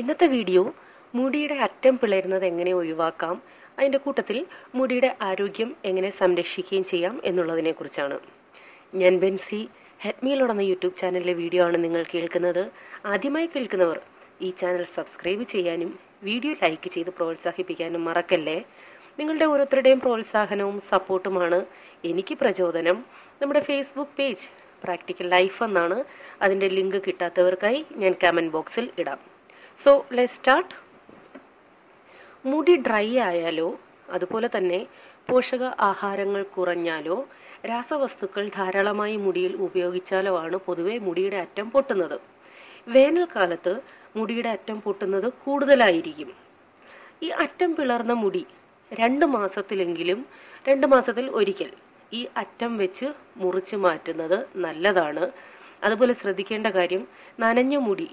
ഇന്നത്തെ വീഡിയോ മുടിയുടെ അറ്റം പിളരുന്നത് എങ്ങനെ ഒഴിവാക്കാം? അതിന്റെ കൂട്ടത്തിൽ മുടിയുടെ ആരോഗ്യം എങ്ങനെ സംരക്ഷിക്കുകയും ചെയ്യാം എന്നുള്ളതിനെ കുറിച്ചാണ്. ഞാൻ ബെൻസി ഹെഡ്മിയിലുടന്ന യൂട്യൂബ് ചാനലിലെ വീഡിയോ ആണ് നിങ്ങൾ കേൾക്കുന്നത്. ആദ്യമായി കേൾക്കുന്നവർ ഈ ചാനൽ സബ്സ്ക്രൈബ് ചെയ്യാനും വീഡിയോ ലൈക്ക് ചെയ്ത് പ്രോത്സാഹിപ്പിക്കാനും മറക്കല്ലേ? നിങ്ങളുടെ ഓരോരുത്തരുടെയും പ്രോത്സാഹനവും സപ്പോർട്ടുമാണ് എനിക്ക് പ്രചോദനം. നമ്മുടെ ഫേസ്ബുക്ക് പേജ് പ്രാക്ടിക്കൽ ലൈഫ് എന്നാണ്. അതിന്റെ ലിങ്ക് കിട്ടാത്തവർക്കായി ഞാൻ കമന്റ് ബോക്സിൽ ഇടാം. സോ ലെ സ്റ്റാർട്ട് മുടി ഡ്രൈ ആയാലോ അതുപോലെ തന്നെ പോഷക ആഹാരങ്ങൾ കുറഞ്ഞാലോ രാസവസ്തുക്കൾ ധാരാളമായി മുടിയിൽ ഉപയോഗിച്ചാലോ ആണ് പൊതുവെ മുടിയുടെ അറ്റം പൊട്ടുന്നത്. വേനൽക്കാലത്ത് മുടിയുടെ അറ്റം പൊട്ടുന്നത് കൂടുതലായിരിക്കും. ഈ അറ്റം പിളർന്ന മുടി രണ്ട് മാസത്തിലെങ്കിലും രണ്ട് മാസത്തിൽ ഒരിക്കൽ ഈ അറ്റം വെച്ച് മുറിച്ച് മാറ്റുന്നത് നല്ലതാണ്. അതുപോലെ ശ്രദ്ധിക്കേണ്ട കാര്യം നനഞ്ഞ മുടി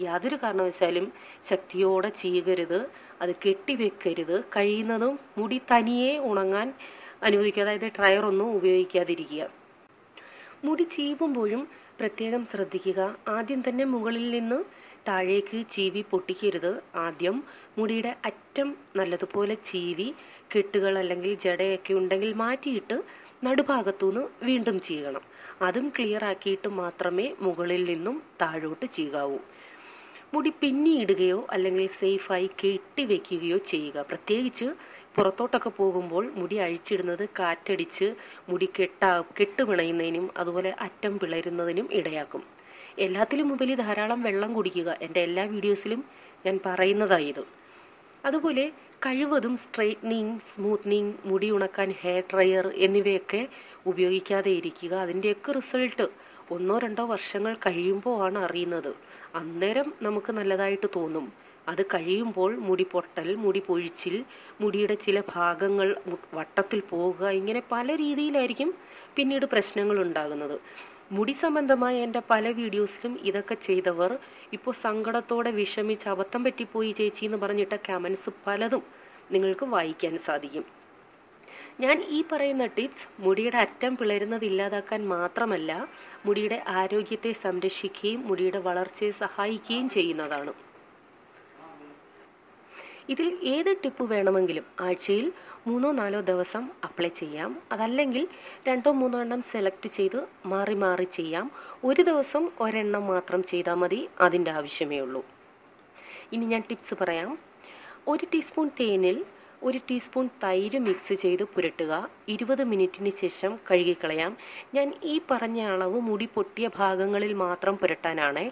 യാതൊരു കാരണവശാലും ശക്തിയോടെ ചീകരുത് അത് കെട്ടിവെക്കരുത്. കഴിയുന്നതും മുടി തനിയെ ഉണങ്ങാൻ അനുവദിക്കുക. അതായത് ഡ്രയറൊന്നും ഉപയോഗിക്കാതിരിക്കുക. മുടി ചീവുമ്പോഴും പ്രത്യേകം ശ്രദ്ധിക്കുക. ആദ്യം തന്നെ മുകളിൽ നിന്ന് താഴേക്ക് ചീവി പൊട്ടിക്കരുത്. ആദ്യം മുടിയുടെ അറ്റം നല്ലതുപോലെ ചീവി കെട്ടുകൾ അല്ലെങ്കിൽ ജടയൊക്കെ ഉണ്ടെങ്കിൽ മാറ്റിയിട്ട് നടുഭാഗത്തുനിന്ന് വീണ്ടും ചീകണം അതും ക്ലിയർ ആക്കിയിട്ട് മാത്രമേ മുകളിൽ നിന്നും താഴോട്ട് ചീകാവൂ. മുടി പിന്നിയിടുകയോ അല്ലെങ്കിൽ സേഫായി കെട്ടിവെക്കുകയോ ചെയ്യുക. പ്രത്യേകിച്ച് പുറത്തോട്ടൊക്കെ പോകുമ്പോൾ മുടി അഴിച്ചിടുന്നത് കാറ്റടിച്ച് മുടി കെട്ടാ കെട്ടുപിണയുന്നതിനും അതുപോലെ അറ്റം പിളരുന്നതിനും ഇടയാക്കും. എല്ലാത്തിലും മുമ്പിൽ ധാരാളം വെള്ളം കുടിക്കുക. എന്റെ എല്ലാ വീഡിയോസിലും ഞാൻ പറയുന്നതായത്. അതുപോലെ കഴിവതും സ്ട്രെയിറ്റ്നിങ് സ്മൂത്ത്നിങ് മുടി ഉണക്കാൻ ഹെയർ ഡ്രയർ എന്നിവയൊക്കെ ഉപയോഗിക്കാതെ ഇരിക്കുക. അതിന്റെയൊക്കെ റിസൾട്ട് ഒന്നോ രണ്ടോ വർഷങ്ങൾ കഴിയുമ്പോൾ ആണ് അറിയുന്നത്. അന്നേരം നമുക്ക് നല്ലതായിട്ട് തോന്നും. അത് കഴിയുമ്പോൾ മുടി പൊട്ടൽ മുടി പൊഴിച്ചിൽ മുടിയുടെ ചില ഭാഗങ്ങൾ വട്ടത്തിൽ പോവുക ഇങ്ങനെ പല രീതിയിലായിരിക്കും പിന്നീട് പ്രശ്നങ്ങൾ ഉണ്ടാകുന്നത്. മുടി സംബന്ധമായ എന്റെ പല വീഡിയോസിലും ഇതൊക്കെ ചെയ്തവർ ഇപ്പോൾ സങ്കടത്തോടെ വിഷമിച്ച് അബദ്ധം പറ്റിപ്പോയി ചേച്ചി എന്ന് പറഞ്ഞിട്ട കമൻസ് പലതും നിങ്ങൾക്ക് വായിക്കാൻ സാധിക്കും. ഞാൻ ഈ പറയുന്ന ടിപ്സ് മുടിയുടെ അറ്റം പിളരുന്നത് ഇല്ലാതാക്കാൻ മാത്രമല്ല മുടിയുടെ ആരോഗ്യത്തെ സംരക്ഷിക്കുകയും മുടിയുടെ വളർച്ചയെ സഹായിക്കുകയും ചെയ്യുന്നതാണ്. ഇതിൽ ഏത് ടിപ്പ് വേണമെങ്കിലും ആഴ്ചയിൽ മൂന്നോ നാലോ ദിവസം അപ്ലൈ ചെയ്യാം. അതല്ലെങ്കിൽ രണ്ടോ മൂന്നോ എണ്ണം സെലക്ട് ചെയ്ത് മാറി മാറി ചെയ്യാം. ഒരു ദിവസം ഒരെണ്ണം മാത്രം ചെയ്താൽ മതി അതിന്റെ ആവശ്യമേ ഉള്ളൂ. ഇനി ഞാൻ ടിപ്സ് പറയാം. ഒരു ടീസ്പൂൺ തേനിൽ ഒരു ടീസ്പൂൺ തൈര് മിക്സ് ചെയ്ത് പുരട്ടുക. ഇരുപത് മിനിറ്റിന് ശേഷം കഴുകിക്കളയാം. ഞാൻ ഈ പറഞ്ഞ അളവ് മുടി പൊട്ടിയ ഭാഗങ്ങളിൽ മാത്രം പുരട്ടാനാണ്.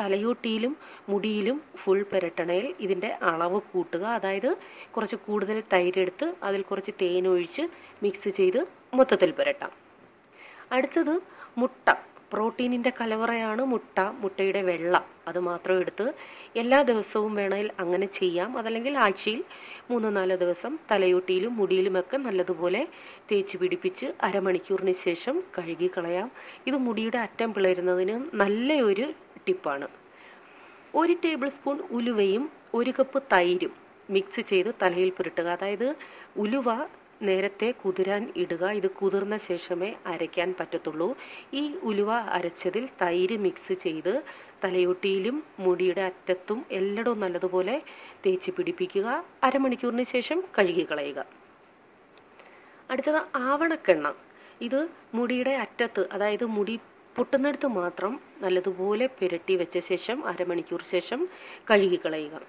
തലയോട്ടിയിലും മുടിയിലും ഫുൾ പുരട്ടണയിൽ ഇതിന്റെ അളവ് കൂട്ടുക. അതായത് കുറച്ച് കൂടുതൽ തൈരെടുത്ത് അതിൽ കുറച്ച് തേനൊഴിച്ച് മിക്സ് ചെയ്ത് മൊത്തത്തിൽ പുരട്ടാം. അടുത്തത് മുട്ട. പ്രോട്ടീനിന്റെ കലവറയാണ് മുട്ട മുട്ടയുടെ വെള്ള. അത് മാത്രം എടുത്ത് എല്ലാ ദിവസവും വേണമെങ്കിൽ അങ്ങനെ ചെയ്യാം. അതല്ലെങ്കിൽ ആഴ്ചയിൽ മൂന്നോ നാലോ ദിവസം തലയോട്ടിയിലും മുടിയിലുമൊക്കെ നല്ലതുപോലെ തേച്ച് പിടിപ്പിച്ച് അരമണിക്കൂറിന് ശേഷം കഴുകി കളയാം. ഇത് മുടിയുടെ അറ്റം പിളരുന്നതിന് നല്ലൊരു ടിപ്പാണ്. ഒരു ടേബിൾ സ്പൂൺ ഉലുവയും ഒരു കപ്പ് തൈരും മിക്സ് ചെയ്ത് തലയിൽ പുരട്ടുക. അതായത് ഉലുവ നേരത്തെ കുതിരാൻ ഇടുക ഇത് കുതിർന്ന ശേഷമേ അരയ്ക്കാൻ പറ്റത്തുള്ളൂ. ഈ ഉലുവ അരച്ചതിൽ തൈര് മിക്സ് ചെയ്ത് തലയൊട്ടിയിലും മുടിയുടെ അറ്റത്തും എല്ലായിടവും നല്ലതുപോലെ തേച്ച് പിടിപ്പിക്കുക. അരമണിക്കൂറിന് ശേഷം കഴുകി കളയുക. അടുത്തത് ആവണക്കെണ്ണ. ഇത് മുടിയുടെ അറ്റത്ത് അതായത് മുടി പൊട്ടുന്നിടത്ത് മാത്രം നല്ലതുപോലെ പുരട്ടി വെച്ച ശേഷം അരമണിക്കൂർ ശേഷം കഴുകി കളയുക.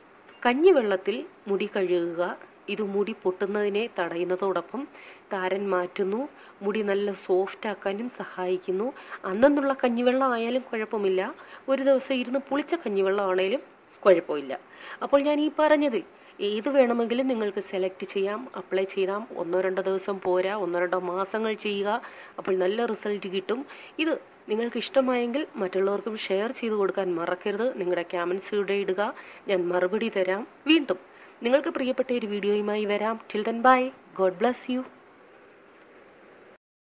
കഞ്ഞിവെള്ളത്തിൽ മുടി കഴുകുക. ഇത് മുടി പൊട്ടുന്നതിനെ തടയുന്നതോടൊപ്പം താരൻ മാറ്റുന്നു. മുടി നല്ല സോഫ്റ്റ് ആക്കാനും സഹായിക്കുന്നു. അന്നെന്നുള്ള കഞ്ഞിവെള്ളം ആയാലും കുഴപ്പമില്ല. ഒരു ദിവസം ഇരുന്ന് പുളിച്ച കഞ്ഞിവെള്ളം ആണേലും കുഴപ്പമില്ല. അപ്പോൾ ഞാൻ ഈ പറഞ്ഞതിൽ ഏത് വേണമെങ്കിലും നിങ്ങൾക്ക് സെലക്ട് ചെയ്യാം അപ്ലൈ ചെയ്യാം ഒന്നോ രണ്ടോ ദിവസം പോരാ ഒന്നോ രണ്ടോ മാസങ്ങൾ ചെയ്യുക അപ്പോൾ നല്ല റിസൾട്ട് കിട്ടും. ഇത് നിങ്ങൾക്ക് ഇഷ്ടമായെങ്കിൽ മറ്റുള്ളവർക്കും ഷെയർ ചെയ്തു കൊടുക്കാൻ മറക്കരുത്. നിങ്ങളുടെ ക്യാമൻസ് ഇവിടെ ഇടുക. ഞാൻ മറുപടി തരാം. വീണ്ടും നിങ്ങൾക്ക് പ്രിയപ്പെട്ട ഒരു വീഡിയോയുമായി വരാം. Till then bye God bless you